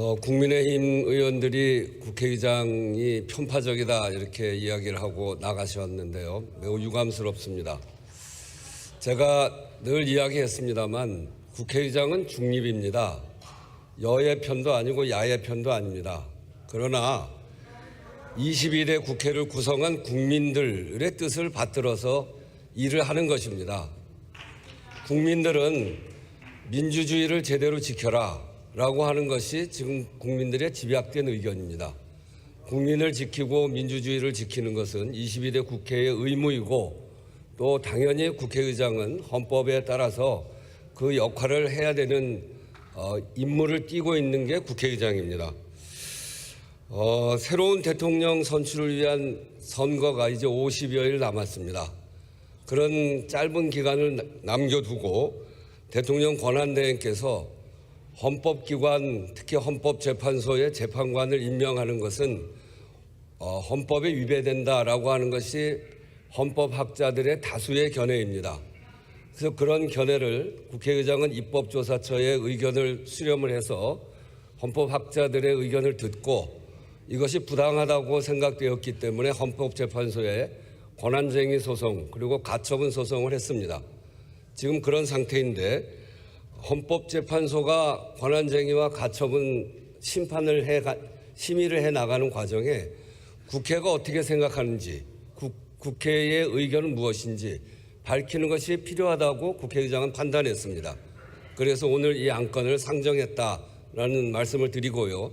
어, 국민의힘 의원들이 국회의장이 편파적이다 이렇게 이야기를 하고 나가셨는데요. 매우 유감스럽습니다. 제가 늘 이야기했습니다만 국회의장은 중립입니다. 여의 편도 아니고 야의 편도 아닙니다. 그러나 22대 국회를 구성한 국민들의 뜻을 받들어서 일을 하는 것입니다. 국민들은 민주주의를 제대로 지켜라 라고 하는 것이 지금 국민들의 집약된 의견입니다. 국민을 지키고 민주주의를 지키는 것은 22대 국회의 의무이고 또 당연히 국회의장은 헌법에 따라서 그 역할을 해야 되는 어, 임무를 띠고 있는 게 국회의장입니다. 어, 새로운 대통령 선출을 위한 선거가 이제 50여일 남았습니다. 그런 짧은 기간을 나- 남겨두고 대통령 권한대행께서 헌법기관 특히 헌법재판소의 재판관을 임명하는 것은 어, 헌법에 위배된다라고 하는 것이 헌법학자들의 다수의 견해입니다. 그래서 그런 견해를 국회의장은 입법조사처의 의견을 수렴을 해서 헌법학자들의 의견을 듣고 이것이 부당하다고 생각되었기 때문에 헌법재판소에 권한쟁의 소송 그리고 가처분 소송을 했습니다. 지금 그런 상태인데 헌법재판소가 권한쟁의와 가처분 심판을 해 가- 심의를 해 나가는 과정에 국회가 어떻게 생각하는지 국, 국회의 의견은 무엇인지 밝히는 것이 필요하다고 국회의장은 판단했습니다. 그래서 오늘 이 안건을 상정했다라는 말씀을 드리고요.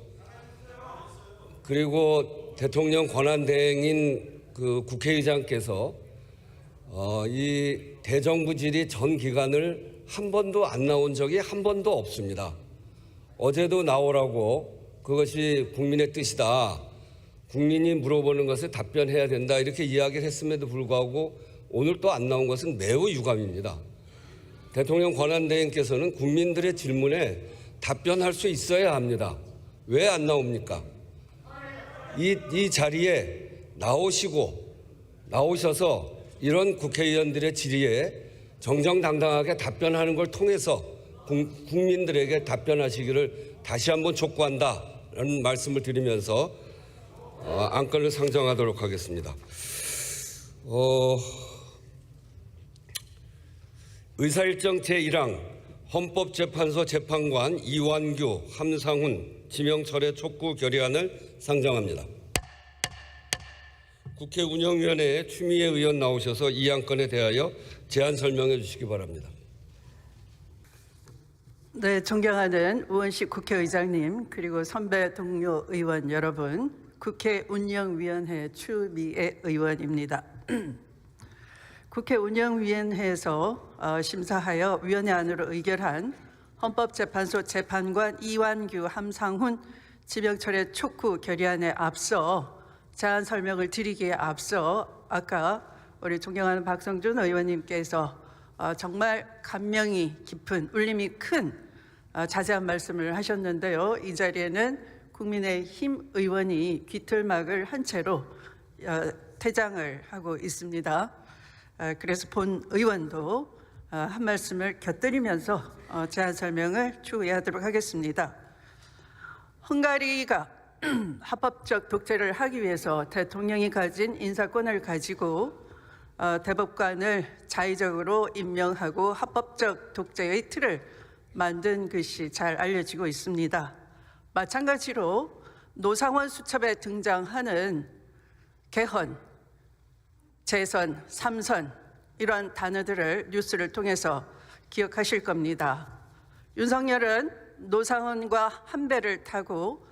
그리고 대통령 권한 대행인 그 국회의장께서 어, 이 대정부 질의 전 기간을 한 번도 안 나온 적이 한 번도 없습니다. 어제도 나오라고 그것이 국민의 뜻이다. 국민이 물어보는 것에 답변해야 된다. 이렇게 이야기를 했음에도 불구하고 오늘 또 안 나온 것은 매우 유감입니다. 대통령 권한대행께서는 국민들의 질문에 답변할 수 있어야 합니다. 왜 안 나옵니까? 이, 이 자리에 나오시고 나오셔서 이런 국회의원들의 질의에 정정당당하게 답변하는 걸 통해서 국- 국민들에게 답변하시기를 다시 한번 촉구한다라는 말씀을 드리면서 어, 안건을 상정하도록 하겠습니다. 어, 의사일정 제1항 헌법재판소 재판관 이완규, 함상훈 지명철회 촉구 결의안을 상정합니다. 국회 운영위원회에 추미애 의원 나오셔서 이 안건에 대하여 제안 설명해 주시기 바랍니다. 네, 존경하는 우원식 국회의장님 그리고 선배 동료 의원 여러분, 국회 운영위원회 추미애 의원입니다. 국회 운영위원회에서 어, 심사하여 위원회 안으로 의결한 헌법재판소 재판관 이완규, 함상훈 지명철의 촉구 결의안에 앞서 제안 설명을 드리기에 앞서 아까 우리 존경하는 박성준 의원님께서 어, 정말 감명이 깊은 울림이 큰 어, 자세한 말씀을 하셨는데요. 이 자리에는 국민의힘 의원이 귀틀막을 한 채로 어, 퇴장을 하고 있습니다. 어, 그래서 본 의원도 어, 한 말씀을 곁들이면서 어, 제안 설명을 추후하도록 하겠습니다. 헝가리가 합법적 독재를 하기 위해서 대통령이 가진 인사권을 가지고 어, 대법관을 자의적으로 임명하고 합법적 독재의 틀을 만든 것이 잘 알려지고 있습니다. 마찬가지로 노상원 수첩에 등장하는 개헌, 재선, 삼선 이러한 단어들을 뉴스를 통해서 기억하실 겁니다. 윤석열은 노상원과 한 배를 타고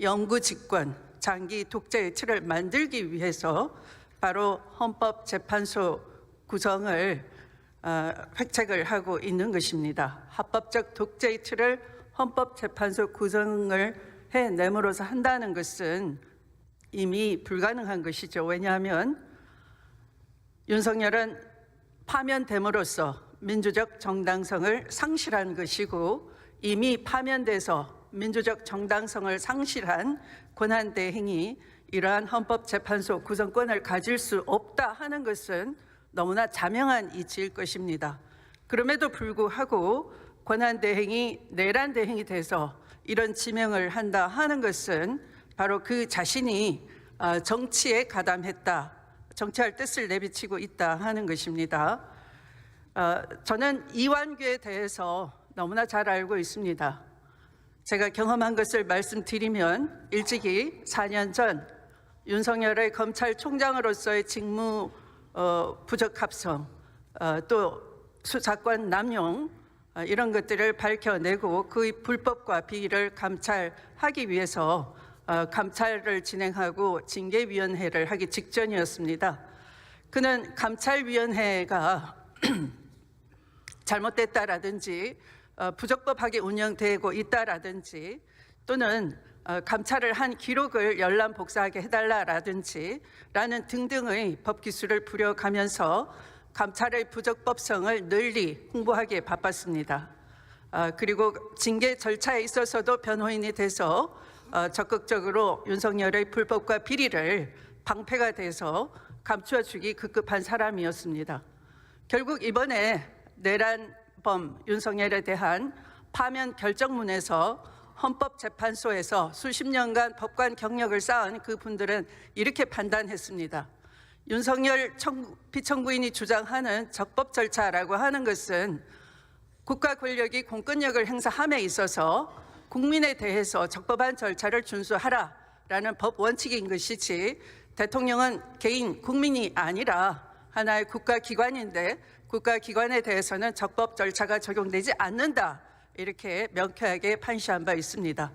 영구 집권, 장기 독재의 틀을 만들기 위해서 바로 헌법재판소 구성을 어, 획책을 하고 있는 것입니다. 합법적 독재의 틀을 헌법재판소 구성을 해내므로서 한다는 것은 이미 불가능한 것이죠. 왜냐하면 윤석열은 파면됨으로써 민주적 정당성을 상실한 것이고 이미 파면돼서 민주적 정당성을 상실한 권한대행이 이러한 헌법재판소 구성권을 가질 수 없다 하는 것은 너무나 자명한 이치일 것입니다. 그럼에도 불구하고 권한대행이 내란대행이 돼서 이런 지명을 한다 하는 것은 바로 그 자신이 어, 정치에 가담했다, 정치할 뜻을 내비치고 있다 하는 것입니다. 어, 저는 이완규에 대해서 너무나 잘 알고 있습니다. 제가 경험한 것을 말씀드리면 일찍이 4년 전 윤석열의 검찰총장으로서의 직무 어, 부적합성, 어, 또 수사권 남용 어, 이런 것들을 밝혀내고 그의 불법과 비리를 감찰하기 위해서 어, 감찰을 진행하고 징계위원회를 하기 직전이었습니다. 그는 감찰위원회가 잘못됐다라든지 어, 부적법하게 운영되고 있다라든지 또는 어, 감찰을 한 기록을 열람 복사하게 해달라라든지 라는 등등의 법 기술을 부려가면서 감찰의 부적법성을 널리 홍보하기에 바빴습니다. 아, 그리고 징계 절차에 있어서도 변호인이 돼서 어, 적극적으로 윤석열의 불법과 비리를 방패가 돼서 감추어주기 급급한 사람이었습니다. 결국 이번에 내란 범 윤석열에 대한 파면 결정문에서 헌법재판소에서 수십 년간 법관 경력을 쌓은 그 분들은 이렇게 판단했습니다. 윤석열 청- 피청구인이 주장하는 적법 절차라고 하는 것은 국가 권력이 공권력을 행사함에 있어서 국민에 대해서 적법한 절차를 준수하라라는 법 원칙인 것이지 대통령은 개인 국민이 아니라 하나의 국가 기관인데 국가기관에 대해서는 적법 절차가 적용되지 않는다 이렇게 명쾌하게 판시한 바 있습니다.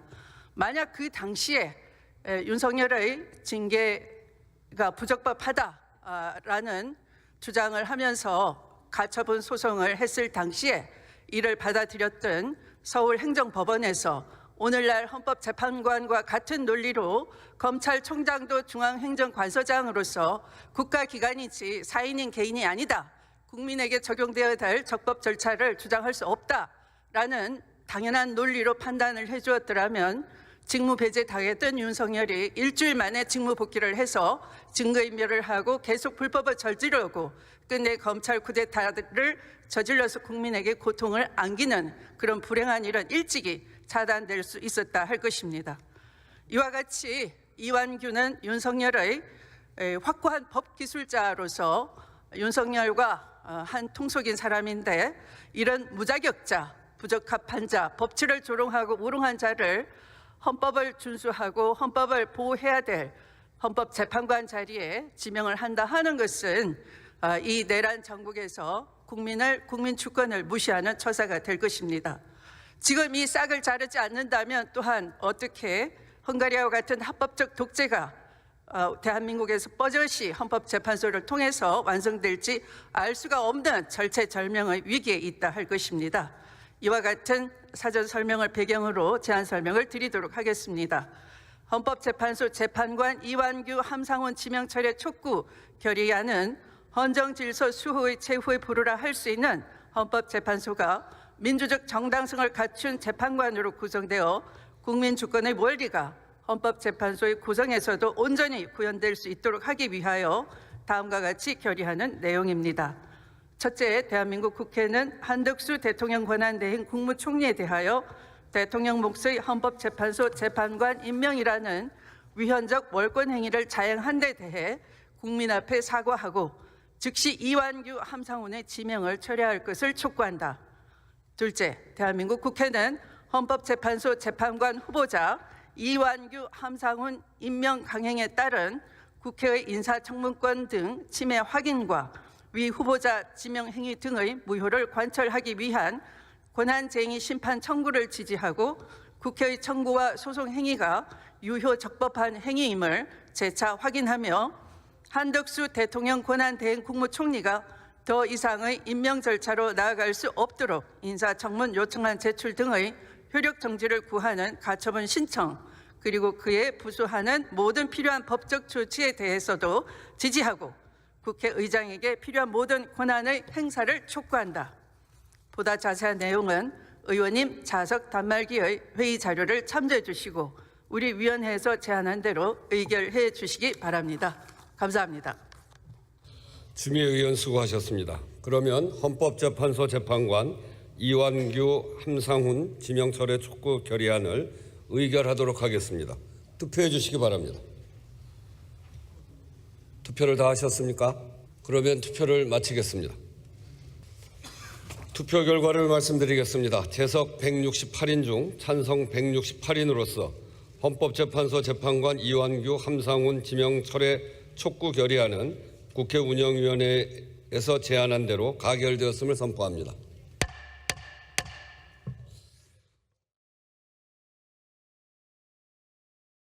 만약 그 당시에 에, 윤석열의 징계가 부적법하다라는 주장을 하면서 가처분 소송을 했을 당시에 이를 받아들였던 서울행정법원에서 오늘날 헌법재판관과 같은 논리로 검찰총장도 중앙행정관서장으로서 국가기관이지 사인인 개인이 아니다. 국민에게 적용되어야 될 적법 절차를 주장할 수 없다라는 당연한 논리로 판단을 해주었더라면 직무 배제 당했던 윤석열이 일주일 만에 직무 복귀를 해서 증거인멸을 하고 계속 불법을 저지르고 끝내 검찰 쿠데타를 저질러서 국민에게 고통을 안기는 그런 불행한 일은 일찍이 차단될 수 있었다 할 것입니다. 이와 같이 이완규는 윤석열의 에, 확고한 법 기술자로서 윤석열과 어, 한 통속인 사람인데 이런 무자격자, 부적합한 자, 법치를 조롱하고 우롱한 자를 헌법을 준수하고 헌법을 보호해야 될 헌법재판관 자리에 지명을 한다 하는 것은 아, 이 내란 정국에서 국민을 국민 주권을 무시하는 처사가 될 것입니다. 지금 이 싹을 자르지 않는다면 또한 어떻게 헝가리와 같은 합법적 독재가 어, 대한민국에서 뻐젓이 헌법재판소를 통해서 완성될지 알 수가 없는 절체절명의 위기에 있다 할 것입니다. 이와 같은 사전 설명을 배경으로 제안 설명을 드리도록 하겠습니다. 헌법재판소 재판관 이완규 함상훈 지명 철회 촉구 결의안은 헌정 질서 수호의 최후의 부르라 할 수 있는 헌법재판소가 민주적 정당성을 갖춘 재판관으로 구성되어 국민 주권의 원리가 헌법재판소의 구성에서도 온전히 구현될 수 있도록 하기 위하여 다음과 같이 결의하는 내용입니다. 첫째, 대한민국 국회는 한덕수 대통령 권한 대행 국무총리에 대하여 대통령 몫의 헌법재판소 재판관 임명이라는 위헌적 월권 행위를 자행한 데 대해 국민 앞에 사과하고 즉시 이완규 함상훈의 지명을 철회할 것을 촉구한다. 둘째, 대한민국 국회는 헌법재판소 재판관 후보자 이완규 함상훈 임명 강행에 따른 국회의 인사청문권 등 침해 확인과 위 후보자 지명 행위 등의 무효를 관철하기 위한 권한쟁의 심판 청구를 지지하고 국회의 청구와 소송 행위가 유효 적법한 행위임을 재차 확인하며 한덕수 대통령 권한대행 국무총리가 더 이상의 임명 절차로 나아갈 수 없도록 인사청문 요청안 제출 등의 효력 정지를 구하는 가처분 신청 그리고 그에 부수하는 모든 필요한 법적 조치에 대해서도 지지하고 국회의장에게 필요한 모든 권한의 행사를 촉구한다. 보다 자세한 내용은 의원님 자석 단말기의 회의 자료를 참조해 주시고 우리 위원회에서 제안한 대로 의결해 주시기 바랍니다. 감사합니다. 주미 의원 수고하셨습니다. 그러면 헌법재판소 재판관 이완규, 함상훈 지명 철회 촉구 결의안을 의결하도록 하겠습니다. 투표해 주시기 바랍니다. 투표를 다 하셨습니까? 그러면 투표를 마치겠습니다. 투표 결과를 말씀드리겠습니다. 재석 168인 중 찬성 168인으로서 헌법재판소 재판관 이완규, 함상훈 지명 철회 촉구 결의안은 국회 운영위원회에서 제안한 대로 가결되었음을 선포합니다.